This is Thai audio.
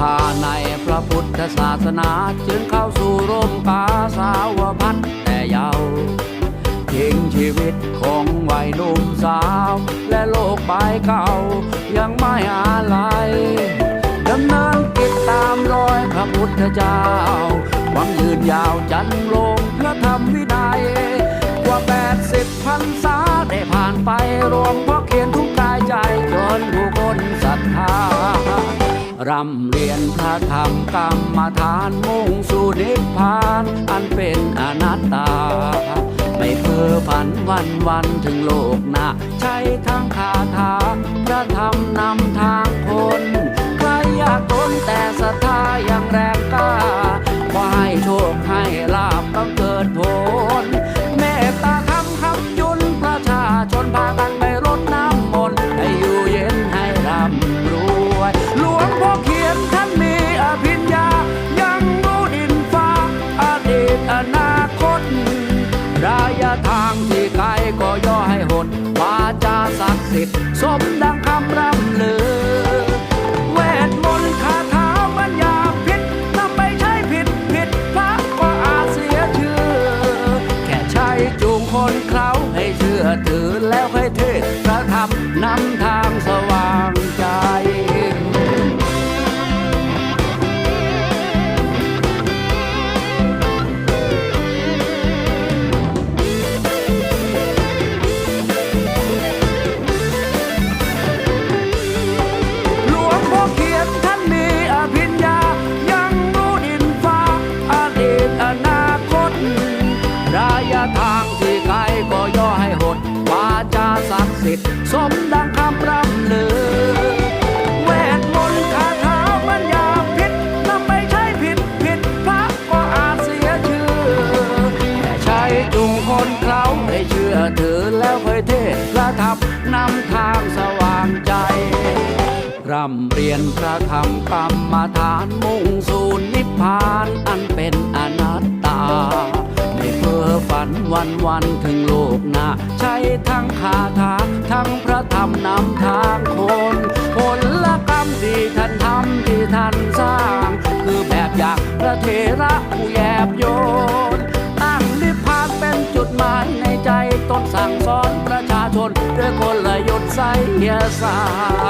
ธาในพระพุทธศาสนาจึงเข้าสู่ร่มกาสาวพัฒน์แต่ยาวทิ้งชีวิตของวัยหนุ่มสาว และโลกใบเก่ายังไม่อาลัยดำเนินกิจตามรอยพระพุทธเจ้าหวังยืนยาวจันลงพระธรรมวินัยกว่าแปดสิบพรรษาได้ผ่านไปรวมพราะเขียนทุกกายใจจนผู้คนศรัทธา ร่ำเรียนพระธรรมกรรมฐานมุ่งสู่นิพพานอันเป็นอนัตตา ไม่เพ้อฝันวันวันถึงโลกหน้าใช้ทั้งคาถาพระธรรมนำทาง ทางที่ไกลก็ย่อให้หดวาจาศักดิ์สิทธิ์สมดังคำร่ำลือ เวทมนต์คาถาปัญญาพิษนำไปใช้ผิดผิดพระก็อาจเสียชื่อ แค่ใช้จูงคนเขาให้เชื่อถือแล้วให้เทศพระธรรมนำทางสว่าง ทางที่ไกลก็ย่อให้หดวาจาศักดิ์สิทธิ์สมดังคำร่ำลือเวทมนต์คาถาปัญญาพิษนำไปใช้ผิดผิดพระก็อาจเสียชื่อแต่ใช้จุงคนเขาให้เชื่อถือแล้วค่อยเทศน์พระธรรมนำทางสว่างใจร่ำเรียนพระธรรมกรรมฐานมุ่งสู่นิพพานอันเป็นอัน วันวันถึงโลกหน้าใช้ทั้งคาถาทั้งพระธรรมนำทางคนผลกรรมที่ท่านทำที่ท่านสร้าง คือแบบอย่างพระเทระผู้แยบโยนตั้งนิพพานเป็นจุดหมายในใจต้นสั่งสอนประชาชนด้วยคนละยุทธไสยศาสตร์